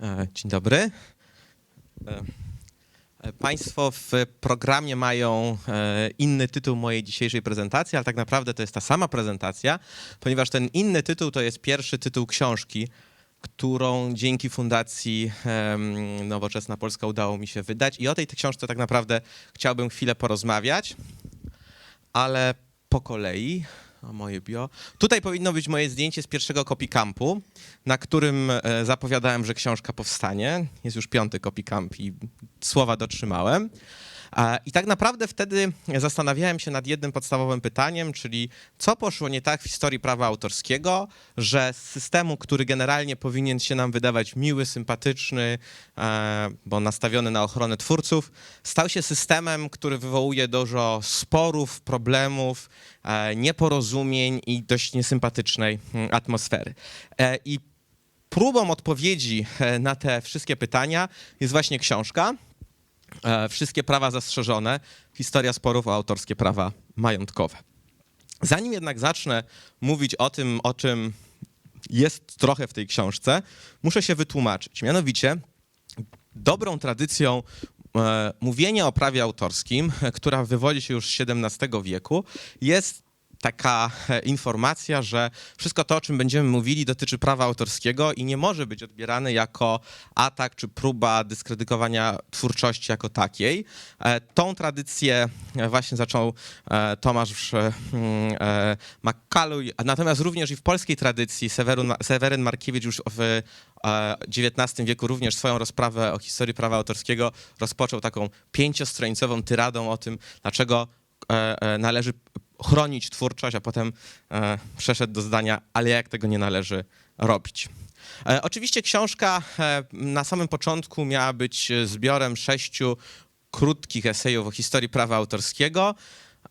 E, Dzień dobry. E, e, Państwo w programie mają inny tytuł mojej dzisiejszej prezentacji, ale tak naprawdę to jest ta sama prezentacja, ponieważ ten inny tytuł to jest pierwszy tytuł książki, którą dzięki Fundacji Nowoczesna Polska udało mi się wydać. I o tej książce tak naprawdę chciałbym chwilę porozmawiać, ale po kolei. Moje bio. Tutaj powinno być moje zdjęcie z pierwszego Copycampu, na którym e, zapowiadałem, że książka powstanie. Jest już piąty Copycamp i słowa dotrzymałem. I tak naprawdę wtedy zastanawiałem się nad jednym podstawowym pytaniem, czyli co poszło nie tak w historii prawa autorskiego, że z systemu, który generalnie powinien się nam wydawać miły, sympatyczny, e, bo nastawiony na ochronę twórców, stał się systemem, który wywołuje dużo sporów, problemów, e, nieporozumień i dość niesympatycznej mm, atmosfery. E, I próbą odpowiedzi na te wszystkie pytania jest właśnie książka. E, Wszystkie prawa zastrzeżone. Historia sporów o autorskie prawa majątkowe. Zanim jednak zacznę mówić o tym, o czym jest trochę w tej książce, muszę się wytłumaczyć. Mianowicie, dobrą tradycją e, mówienia o prawie autorskim, która wywodzi się już z XVII wieku, jest taka e, informacja, że wszystko to, o czym będziemy mówili, dotyczy prawa autorskiego i nie może być odbierane jako atak czy próba dyskredykowania twórczości jako takiej. E, Tą tradycję e, właśnie zaczął Tomasz e, mm, natomiast również i w polskiej tradycji Seweryn, Seweryn Markiewicz już w XIX wieku również swoją rozprawę o historii prawa autorskiego rozpoczął taką pięciostronicową tyradą o tym, dlaczego należy chronić twórczość, a potem e, przeszedł do zdania, ale jak tego nie należy robić. E, Oczywiście książka e, na samym początku miała być zbiorem sześciu krótkich esejów o historii prawa autorskiego,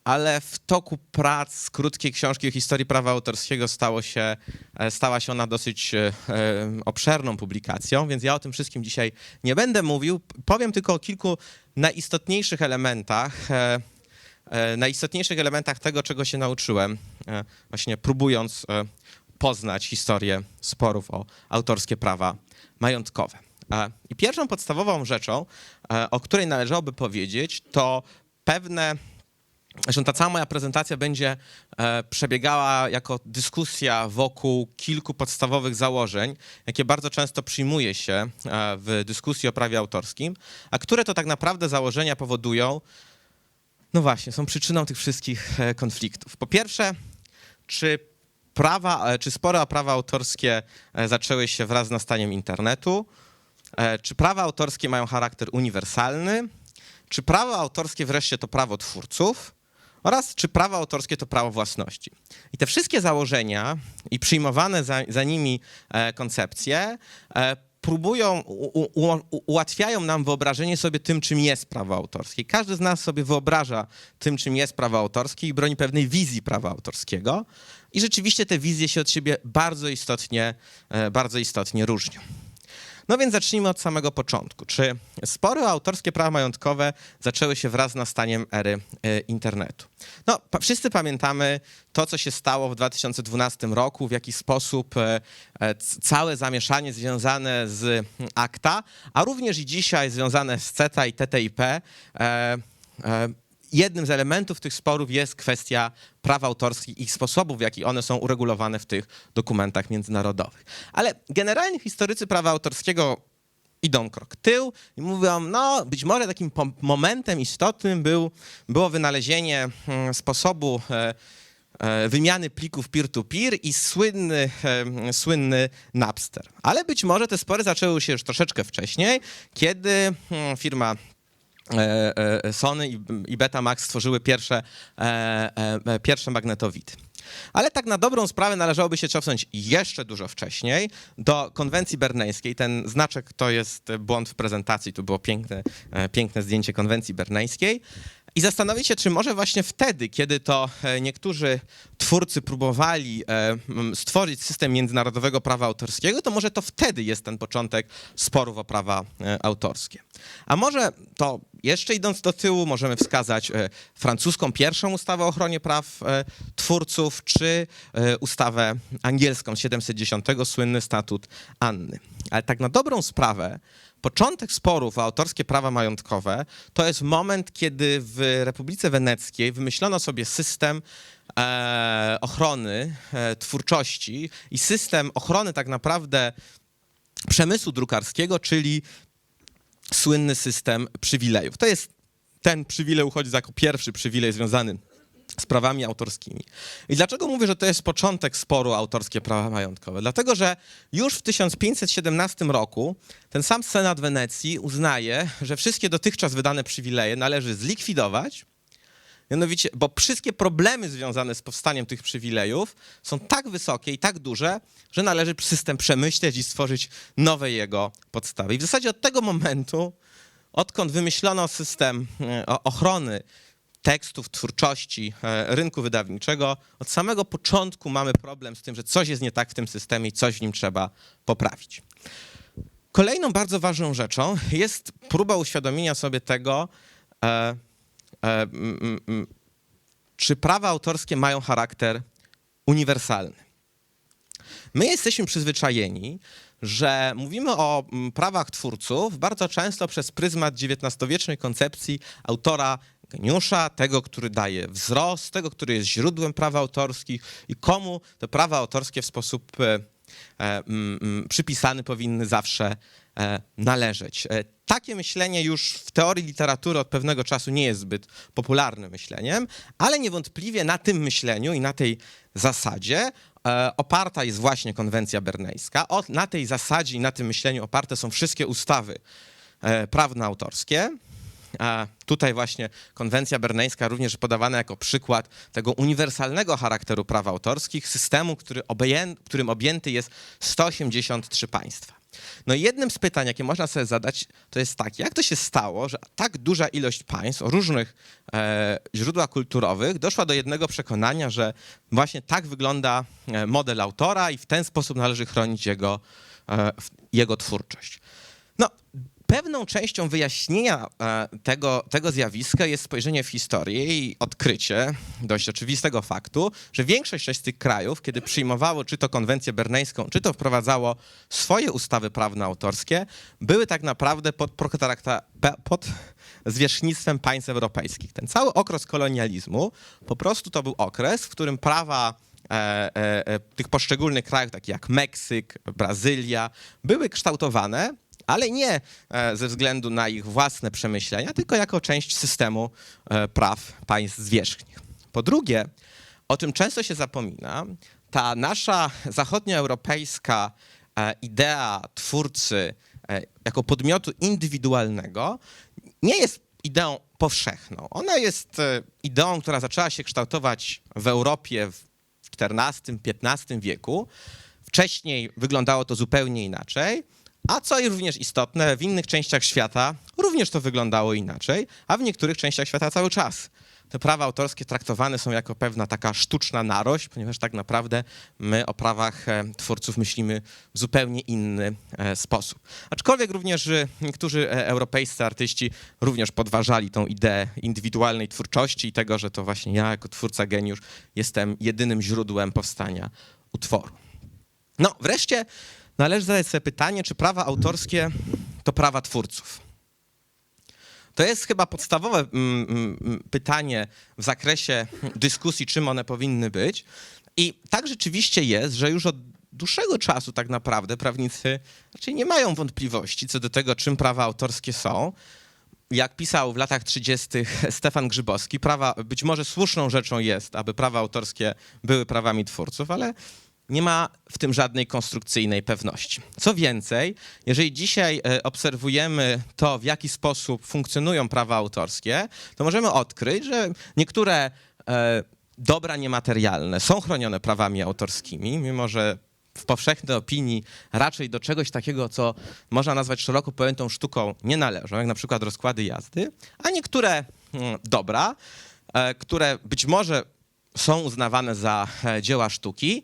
ale w toku prac krótkiej książki o historii prawa autorskiego stało się, e, stała się ona dosyć e, e, obszerną publikacją, więc ja o tym wszystkim dzisiaj nie będę mówił. Powiem tylko o kilku najistotniejszych elementach, najistotniejszych elementach tego, czego się nauczyłem, e, właśnie próbując e, poznać historię sporów o autorskie prawa majątkowe. E, I pierwszą podstawową rzeczą, e, o której należałoby powiedzieć, to pewne Zresztą ta cała moja prezentacja będzie e, przebiegała jako dyskusja wokół kilku podstawowych założeń, jakie bardzo często przyjmuje się e, w dyskusji o prawie autorskim, a które to tak naprawdę założenia powodują, no właśnie, są przyczyną tych wszystkich e, konfliktów. Po pierwsze, czy prawa, e, czy spory o prawa autorskie e, zaczęły się wraz z nastaniem internetu? Czy prawa autorskie mają charakter uniwersalny? Czy prawo autorskie wreszcie to prawo twórców? Oraz czy prawo autorskie to prawo własności? I te wszystkie założenia i przyjmowane za, za nimi koncepcje próbują, u, u, ułatwiają nam wyobrażenie sobie tym, czym jest prawo autorskie. Każdy z nas sobie wyobraża tym, czym jest prawo autorskie i broni pewnej wizji prawa autorskiego. I rzeczywiście te wizje się od siebie bardzo istotnie, e, bardzo istotnie różnią. No więc zacznijmy od samego początku. Czy spory o autorskie prawa majątkowe zaczęły się wraz z nastaniem ery e, internetu? No, wszyscy pamiętamy to, co się stało w 2012 roku, w jaki sposób e, e, całe zamieszanie związane z mm, akta, a również i dzisiaj związane z CETA i TTIP jednym z elementów tych sporów jest kwestia praw autorskich i sposobów, w jaki one są uregulowane w tych dokumentach międzynarodowych. Ale generalnie historycy prawa autorskiego idą krok tył i mówią, no być może takim momentem istotnym był, było wynalezienie mm, sposobu e, e, wymiany plików peer-to-peer i słynny, e, słynny Napster. Ale być może te spory zaczęły się już troszeczkę wcześniej, kiedy mm, firma Sony i, Betamax stworzyły pierwsze, e, e, e, pierwsze magnetowidy. Ale tak na dobrą sprawę należałoby się cofnąć jeszcze dużo wcześniej do konwencji berneńskiej. Ten znaczek to jest błąd w prezentacji. Tu było piękne, e, piękne zdjęcie konwencji berneńskiej. I zastanowić się, czy może właśnie wtedy, kiedy to e, niektórzy twórcy próbowali e, stworzyć system międzynarodowego prawa autorskiego, to może to wtedy jest ten początek sporów o prawa e, autorskie. A może to jeszcze idąc do tyłu, możemy wskazać francuską pierwszą ustawę o ochronie praw twórców, czy ustawę angielską z 710, słynny statut Anny. Ale tak na dobrą sprawę, początek sporów o autorskie prawa majątkowe to jest moment, kiedy w Republice Weneckiej wymyślono sobie system e, ochrony e, twórczości i system ochrony tak naprawdę przemysłu drukarskiego, czyli słynny system przywilejów. To jest ten przywilej uchodzi za jako pierwszy przywilej związany z prawami autorskimi. I dlaczego mówię, że to jest początek sporu autorskie prawa majątkowe? Dlatego, że już w 1517 roku ten sam Senat Wenecji uznaje, że wszystkie dotychczas wydane przywileje należy zlikwidować, mianowicie, bo wszystkie problemy związane z powstaniem tych przywilejów są tak wysokie i tak duże, że należy system przemyśleć i stworzyć nowe jego podstawy. I w zasadzie od tego momentu, odkąd wymyślono system e, ochrony tekstów, twórczości, e, rynku wydawniczego, od samego początku mamy problem z tym, że coś jest nie tak w tym systemie i coś w nim trzeba poprawić. Kolejną bardzo ważną rzeczą jest próba uświadomienia sobie tego, e, e, mm, mm, czy prawa autorskie mają charakter uniwersalny. My jesteśmy przyzwyczajeni, że mówimy o prawach twórców bardzo często przez pryzmat XIX-wiecznej koncepcji autora geniusza, tego, który daje wzrost, tego, który jest źródłem praw autorskich i komu te prawa autorskie w sposób e, e, mm, mm, przypisany powinny zawsze e, należeć. Takie myślenie już w teorii literatury od pewnego czasu nie jest zbyt popularnym myśleniem, ale niewątpliwie na tym myśleniu i na tej zasadzie oparta jest właśnie konwencja bernejska. Na tej zasadzie i na tym myśleniu oparte są wszystkie ustawy e, prawno-autorskie. A tutaj właśnie konwencja bernejska również podawana jako przykład tego uniwersalnego charakteru praw autorskich, systemu, który obeję, którym objęty jest 183 państwa. No i jednym z pytań, jakie można sobie zadać, to jest takie, jak to się stało, że tak duża ilość państw o różnych e, źródłach kulturowych doszła do jednego przekonania, że właśnie tak wygląda e, model autora i w ten sposób należy chronić jego, e, jego twórczość. Pewną częścią wyjaśnienia e, tego, tego zjawiska jest spojrzenie w historię i odkrycie dość oczywistego faktu, że większość z tych krajów, kiedy przyjmowało czy to konwencję bernejską, czy to wprowadzało swoje ustawy prawno-autorskie, były tak naprawdę pod, pod zwierzchnictwem państw europejskich. Ten cały okres kolonializmu po prostu to był okres, w którym prawa e, e, e, tych poszczególnych krajów, takich jak Meksyk, Brazylia, były kształtowane, ale nie e, ze względu na ich własne przemyślenia, tylko jako część systemu e, praw państw zwierzchnich. Po drugie, o czym często się zapomina, ta nasza zachodnioeuropejska e, idea twórcy jako podmiotu indywidualnego nie jest ideą powszechną. Ona jest ideą, która zaczęła się kształtować w Europie w XIV-XV wieku. Wcześniej wyglądało to zupełnie inaczej, a co również istotne, w innych częściach świata również to wyglądało inaczej, a w niektórych częściach świata cały czas. Te prawa autorskie traktowane są jako pewna taka sztuczna narość, ponieważ tak naprawdę my o prawach e, twórców myślimy w zupełnie inny e, sposób. Aczkolwiek również niektórzy e, europejscy artyści również podważali tą ideę indywidualnej twórczości i tego, że to właśnie ja jako twórca geniusz jestem jedynym źródłem powstania utworu. No, wreszcie należy zadać sobie pytanie, czy prawa autorskie to prawa twórców. To jest chyba podstawowe mm, mm, pytanie w zakresie dyskusji, czym one powinny być. I tak rzeczywiście jest, że już od dłuższego czasu tak naprawdę prawnicy raczej nie mają wątpliwości co do tego, czym prawa autorskie są. Jak pisał w latach 30. Stefan Grzybowski, prawa, być może słuszną rzeczą jest, aby prawa autorskie były prawami twórców, ale nie ma w tym żadnej konstrukcyjnej pewności. Co więcej, jeżeli dzisiaj e, obserwujemy to, w jaki sposób funkcjonują prawa autorskie, to możemy odkryć, że niektóre e, dobra niematerialne są chronione prawami autorskimi, mimo że w powszechnej opinii raczej do czegoś takiego, co można nazwać szeroko pojętą sztuką, nie należą, jak na przykład rozkłady jazdy, a niektóre mm, dobra, e, które być może są uznawane za dzieła sztuki,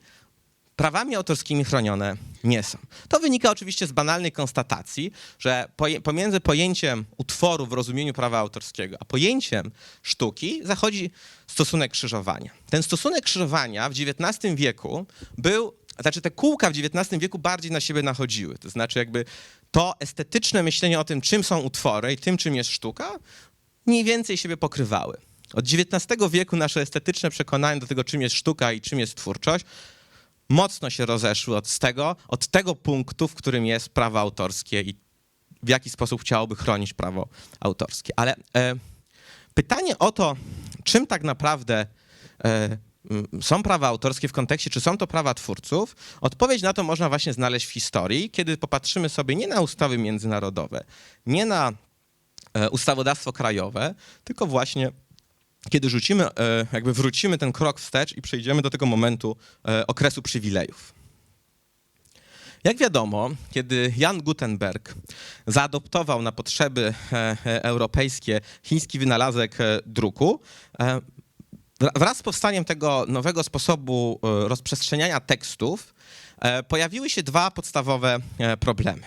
prawami autorskimi chronione nie są. To wynika oczywiście z banalnej konstatacji, że pomiędzy pojęciem utworu w rozumieniu prawa autorskiego, a pojęciem sztuki zachodzi stosunek krzyżowania. Ten stosunek krzyżowania w XIX wieku był znaczy te kółka w XIX wieku bardziej na siebie nachodziły. To znaczy jakby to estetyczne myślenie o tym, czym są utwory i tym, czym jest sztuka, mniej więcej siebie pokrywały. Od XIX wieku nasze estetyczne przekonania do tego, czym jest sztuka i czym jest twórczość, mocno się rozeszły od tego, od tego punktu, w którym jest prawo autorskie i w jaki sposób chciałoby chronić prawo autorskie. Ale e, pytanie o to, czym tak naprawdę e, są prawa autorskie w kontekście, czy są to prawa twórców, odpowiedź na to można właśnie znaleźć w historii, kiedy popatrzymy sobie nie na ustawy międzynarodowe, nie na e, ustawodawstwo krajowe, tylko właśnie kiedy rzucimy, e, jakby wrócimy ten krok wstecz i przejdziemy do tego momentu e, okresu przywilejów. Jak wiadomo, kiedy Jan Gutenberg zaadoptował na potrzeby e, europejskie chiński wynalazek druku, wra- wraz z powstaniem tego nowego sposobu rozprzestrzeniania tekstów pojawiły się dwa podstawowe problemy.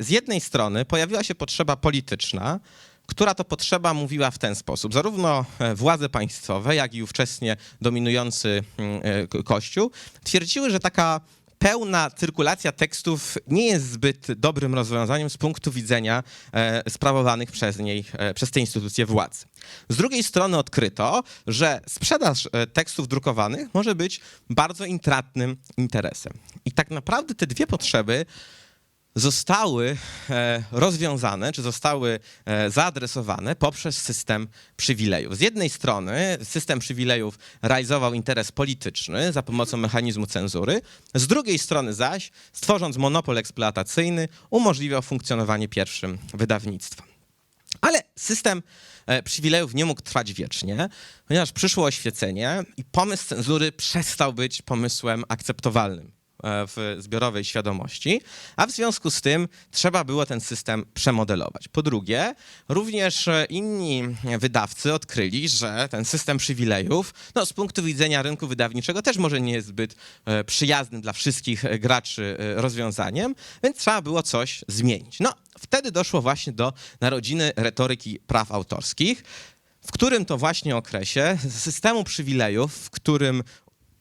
Z jednej strony pojawiła się potrzeba polityczna, która to potrzeba mówiła w ten sposób. Zarówno e, władze państwowe, jak i ówczesnie dominujący mm, e, ko- Kościół twierdziły, że taka pełna cyrkulacja tekstów nie jest zbyt dobrym rozwiązaniem z punktu widzenia e, sprawowanych przez niej, przez te instytucje władzy. Z drugiej strony odkryto, że sprzedaż tekstów drukowanych może być bardzo intratnym interesem. I tak naprawdę te dwie potrzeby zostały e, rozwiązane, czy zostały e, zaadresowane poprzez system przywilejów. Z jednej strony system przywilejów realizował interes polityczny za pomocą mechanizmu cenzury, z drugiej strony zaś, stworząc monopol eksploatacyjny, umożliwiał funkcjonowanie pierwszym wydawnictwa. Ale system e, przywilejów nie mógł trwać wiecznie, ponieważ przyszło oświecenie i pomysł cenzury przestał być pomysłem akceptowalnym w zbiorowej świadomości, a w związku z tym trzeba było ten system przemodelować. Po drugie, również e, inni wydawcy odkryli, że ten system przywilejów, no, z punktu widzenia rynku wydawniczego też może nie jest zbyt e, przyjaznym dla wszystkich e, graczy e, rozwiązaniem, więc trzeba było coś zmienić. No, wtedy doszło właśnie do narodziny retoryki praw autorskich, w którym to właśnie okresie systemu przywilejów, w którym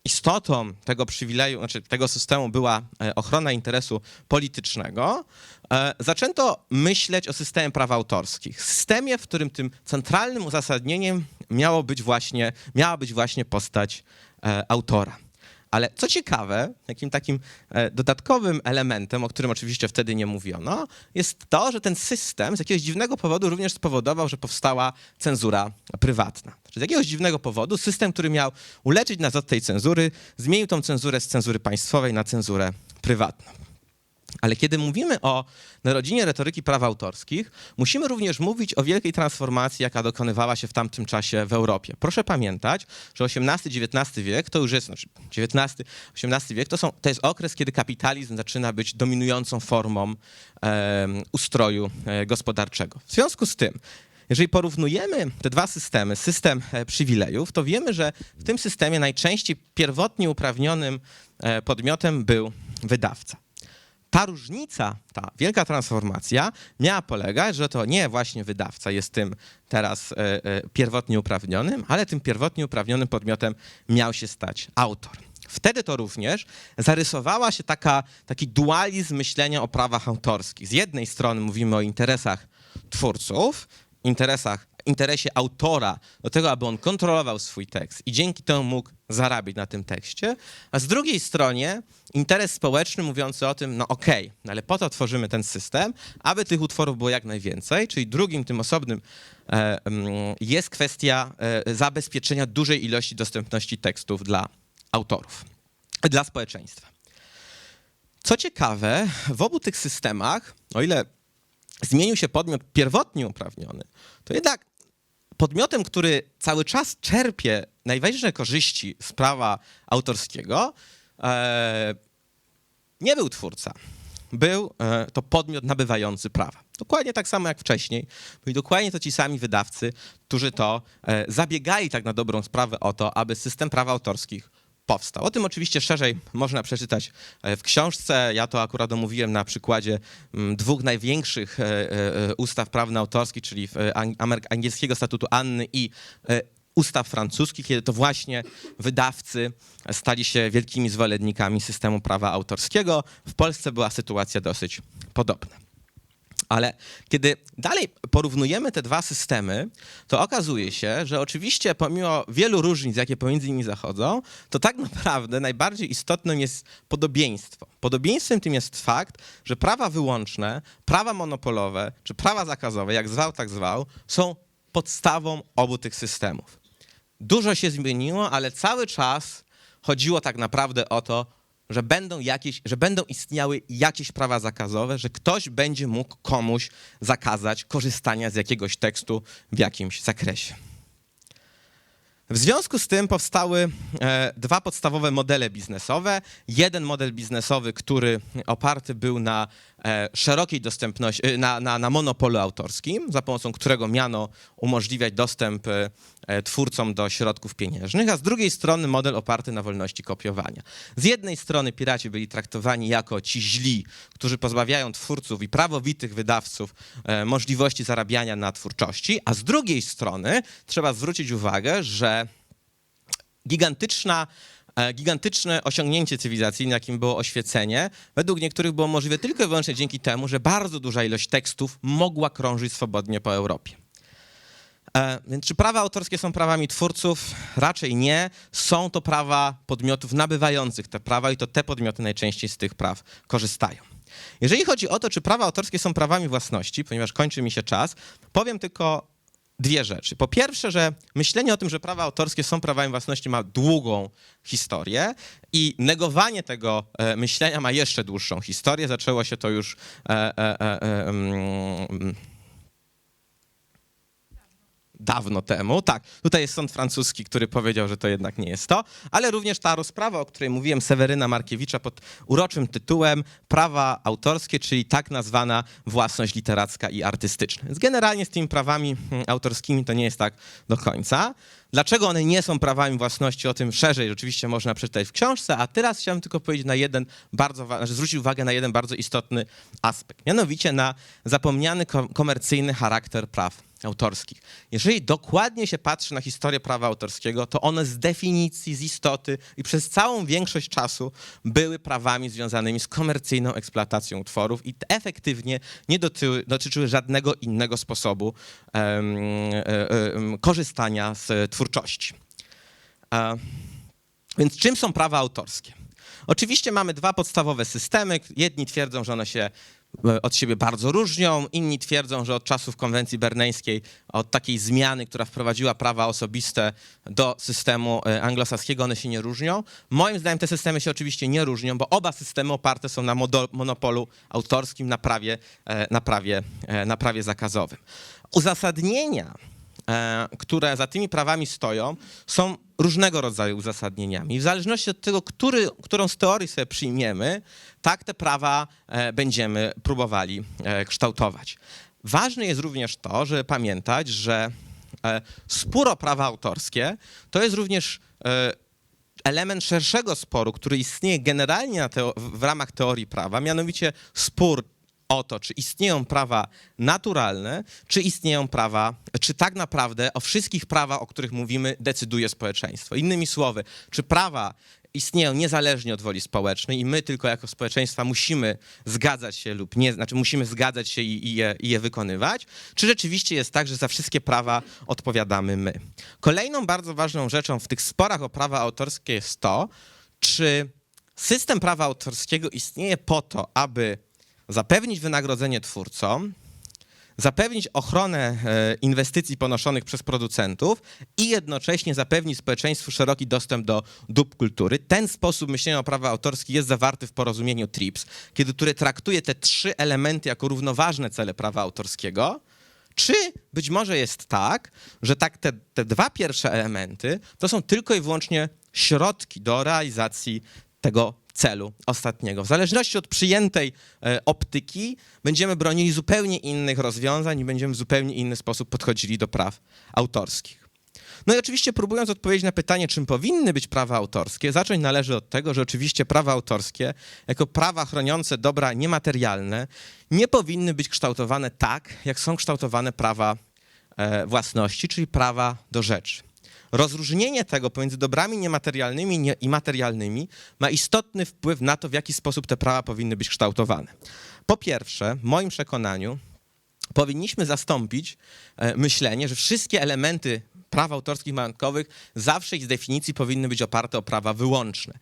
istotą tego przywileju, znaczy tego systemu była e, ochrona interesu politycznego, e, zaczęto myśleć o systemie praw autorskich. Systemie, w którym tym centralnym uzasadnieniem miało być właśnie, miała być właśnie postać e, autora. Ale co ciekawe, takim takim dodatkowym elementem, o którym oczywiście wtedy nie mówiono, jest to, że ten system z jakiegoś dziwnego powodu również spowodował, że powstała cenzura prywatna. Z jakiegoś dziwnego powodu system, który miał uleczyć nas od tej cenzury, zmienił tą cenzurę z cenzury państwowej na cenzurę prywatną. Ale kiedy mówimy o narodzinie retoryki praw autorskich, musimy również mówić o wielkiej transformacji, jaka dokonywała się w tamtym czasie w Europie. Proszę pamiętać, że XVIII-XIX wiek to już jest, znaczy XIX-XVIII wiek to, są, to jest okres, kiedy kapitalizm zaczyna być dominującą formą em, ustroju e, gospodarczego. W związku z tym, jeżeli porównujemy te dwa systemy, system e, przywilejów, to wiemy, że w tym systemie najczęściej pierwotnie uprawnionym e, podmiotem był wydawca ta różnica, ta wielka transformacja miała polegać, że to nie właśnie wydawca jest tym teraz e, pierwotnie uprawnionym, ale tym pierwotnie uprawnionym podmiotem miał się stać autor. Wtedy to również zarysowała się taka, taki dualizm myślenia o prawach autorskich. Z jednej strony mówimy o interesach twórców, interesach, interesie autora do tego, aby on kontrolował swój tekst i dzięki temu mógł zarabiać na tym tekście, a z drugiej stronie interes społeczny mówiący o tym, no okej, no ale po to tworzymy ten system, aby tych utworów było jak najwięcej, czyli drugim tym osobnym e, mm, jest kwestia e, zabezpieczenia dużej ilości dostępności tekstów dla autorów, dla społeczeństwa. Co ciekawe, w obu tych systemach, o ile zmienił się podmiot pierwotnie uprawniony, to jednak podmiotem, który cały czas czerpie najważniejsze korzyści z prawa autorskiego, e, nie był twórca. Był e, to podmiot nabywający prawa. Dokładnie tak samo jak wcześniej. Byli dokładnie to ci sami wydawcy, którzy to e, zabiegali tak na dobrą sprawę o to, aby system praw autorskich powstał. O tym oczywiście szerzej można przeczytać e, w książce. Ja to akurat omówiłem na przykładzie mm, dwóch największych e, e, ustaw czyli e, ang- ameryk- angielskiego statutu Anny i ustaw francuskich, kiedy to właśnie wydawcy stali się wielkimi zwolennikami systemu prawa autorskiego. W Polsce była sytuacja dosyć podobna. Ale kiedy dalej porównujemy te dwa systemy, to okazuje się, że oczywiście pomimo wielu różnic, jakie pomiędzy nimi zachodzą, to tak naprawdę najbardziej istotnym jest podobieństwo. Podobieństwem tym jest fakt, że prawa wyłączne, prawa monopolowe czy prawa zakazowe, jak zwał, tak zwał, są podstawą obu tych systemów. Dużo się zmieniło, ale cały czas chodziło tak naprawdę o to, że będą, jakieś, że będą istniały jakieś prawa zakazowe, że ktoś będzie mógł komuś zakazać korzystania z jakiegoś tekstu w jakimś zakresie. W związku z tym powstały e, dwa podstawowe modele biznesowe. Jeden model biznesowy, który oparty był na szerokiej dostępności, e, na, na, na monopolu autorskim, za pomocą którego miano umożliwiać dostęp e, e, twórcom do środków pieniężnych, a z drugiej strony model oparty na wolności kopiowania. Z jednej strony piraci byli traktowani jako ci źli, którzy pozbawiają twórców i prawowitych wydawców e, możliwości zarabiania na twórczości, a z drugiej strony trzeba zwrócić uwagę, że gigantyczna, e, gigantyczne osiągnięcie cywilizacyjne, jakim było oświecenie, według niektórych było możliwe tylko i wyłącznie dzięki temu, że bardzo duża ilość tekstów mogła krążyć swobodnie po Europie. E, Więc czy prawa autorskie są prawami twórców? Raczej nie. Są to prawa podmiotów nabywających te prawa i to te podmioty najczęściej z tych praw korzystają. Jeżeli chodzi o to, czy prawa autorskie są prawami własności, ponieważ kończy mi się czas, powiem tylko dwie rzeczy. Po pierwsze, że myślenie o tym, że prawa autorskie są prawami własności ma długą historię i negowanie tego e, myślenia ma jeszcze dłuższą historię. Zaczęło się to już e, e, e, e, mm, dawno temu. Tak, tutaj jest sąd francuski, który powiedział, że to jednak nie jest to, ale również ta rozprawa, o której mówiłem, Seweryna Markiewicza pod uroczym tytułem Prawa autorskie, czyli tak nazwana własność literacka i artystyczna. Więc generalnie z tymi prawami mm, autorskimi to nie jest tak do końca. Dlaczego one nie są prawami własności, o tym szerzej oczywiście można przeczytać w książce, a teraz chciałem tylko powiedzieć na jeden bardzo, znaczy zwrócić uwagę na jeden bardzo istotny aspekt, mianowicie na zapomniany kom- komercyjny charakter praw autorskich. Jeżeli dokładnie się patrzy na historię prawa autorskiego, to one z definicji, z istoty i przez całą większość czasu były prawami związanymi z komercyjną eksploatacją utworów i efektywnie nie dotyły, dotyczyły żadnego innego sposobu e, em, korzystania z twórczości. Więc czym są prawa autorskie? Oczywiście mamy dwa podstawowe systemy. Jedni twierdzą, że one się od siebie bardzo różnią, inni twierdzą, że od czasów konwencji berneńskiej, od takiej zmiany, która wprowadziła prawa osobiste do systemu e, anglosaskiego, one się nie różnią. Moim zdaniem te systemy się oczywiście nie różnią, bo oba systemy oparte są na monopolu autorskim, na prawie, e, na prawie, e, na prawie zakazowym. Uzasadnienia e, które za tymi prawami stoją, są różnego rodzaju uzasadnieniami. W zależności od tego, który, którą z teorii sobie przyjmiemy, tak te prawa e, będziemy próbowali e, kształtować. Ważne jest również to, żeby pamiętać, że e, spór o prawa autorskie to jest również e, element szerszego sporu, który istnieje generalnie w ramach teorii prawa, mianowicie spór o to, czy istnieją prawa naturalne, czy istnieją prawa, czy tak naprawdę o wszystkich prawach, o których mówimy, decyduje społeczeństwo. Innymi słowy, czy prawa istnieją niezależnie od woli społecznej i my tylko jako społeczeństwa musimy zgadzać się lub nie, znaczy musimy zgadzać się i, i, je, i je wykonywać, czy rzeczywiście jest tak, że za wszystkie prawa odpowiadamy my. Kolejną bardzo ważną rzeczą w tych sporach o prawa autorskie jest to, czy system prawa autorskiego istnieje po to, aby zapewnić wynagrodzenie twórcom, zapewnić ochronę e, inwestycji ponoszonych przez producentów i jednocześnie zapewnić społeczeństwu szeroki dostęp do dóbr kultury. Ten sposób myślenia o prawa autorskim jest zawarty w porozumieniu TRIPS, kiedy, które traktuje te trzy elementy jako równoważne cele prawa autorskiego. Czy być może jest tak, że tak te, te dwa pierwsze elementy to są tylko i wyłącznie środki do realizacji tego celu ostatniego. W zależności od przyjętej e, optyki będziemy bronili zupełnie innych rozwiązań i będziemy w zupełnie inny sposób podchodzili do praw autorskich. No i oczywiście próbując odpowiedzieć na pytanie, czym powinny być prawa autorskie, zacząć należy od tego, że oczywiście prawa autorskie, jako prawa chroniące dobra niematerialne, nie powinny być kształtowane tak, jak są kształtowane prawa e, własności, czyli prawa do rzeczy. Rozróżnienie tego pomiędzy dobrami niematerialnymi i materialnymi ma istotny wpływ na to, w jaki sposób te prawa powinny być kształtowane. Po pierwsze, w moim przekonaniu, powinniśmy zastąpić e, myślenie, że wszystkie elementy praw autorskich majątkowych zawsze i z definicji powinny być oparte o prawa wyłączne.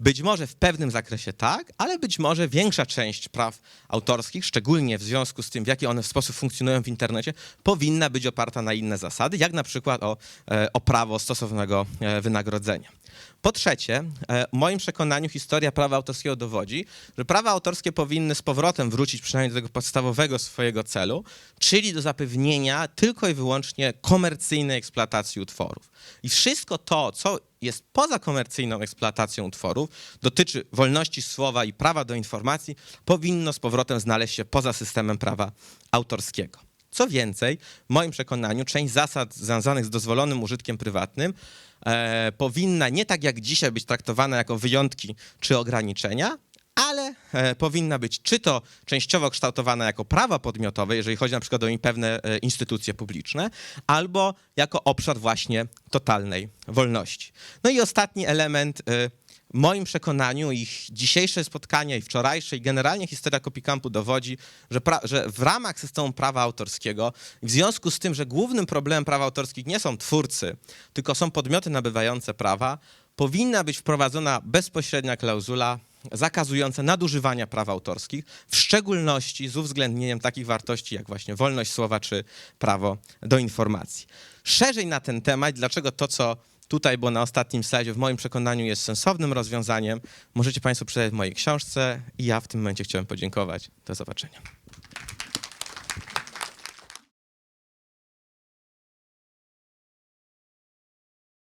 Być może w pewnym zakresie tak, ale być może większa część praw autorskich, szczególnie w związku z tym, w jaki one w sposób funkcjonują w internecie, powinna być oparta na inne zasady, jak na przykład o, e, o prawo stosownego e, wynagrodzenia. Po trzecie, e, w moim przekonaniu historia prawa autorskiego dowodzi, że prawa autorskie powinny z powrotem wrócić przynajmniej do tego podstawowego swojego celu, czyli do zapewnienia tylko i wyłącznie komercyjnej eksploatacji utworów. I wszystko to, co jest poza komercyjną eksploatacją utworów, dotyczy wolności słowa i prawa do informacji, powinno z powrotem znaleźć się poza systemem prawa autorskiego. Co więcej, w moim przekonaniu część zasad związanych z dozwolonym użytkiem prywatnym e, powinna nie tak jak dzisiaj być traktowana jako wyjątki czy ograniczenia, ale e, powinna być czy to częściowo kształtowana jako prawa podmiotowe, jeżeli chodzi na przykład o pewne e, instytucje publiczne, albo jako obszar właśnie totalnej wolności. No i ostatni element, e, w moim przekonaniu ich dzisiejsze spotkania i wczorajsze i generalnie historia Copycampu dowodzi, że, że w ramach systemu prawa autorskiego, w związku z tym, że głównym problemem praw autorskich nie są twórcy, tylko są podmioty nabywające prawa, powinna być wprowadzona bezpośrednia klauzula zakazująca nadużywania praw autorskich, w szczególności z uwzględnieniem takich wartości jak właśnie wolność słowa czy prawo do informacji. Szerzej na ten temat, dlaczego to, co tutaj było na ostatnim slajdzie, w moim przekonaniu jest sensownym rozwiązaniem, możecie Państwo przeczytać w mojej książce i ja w tym momencie chciałem podziękować. Do zobaczenia.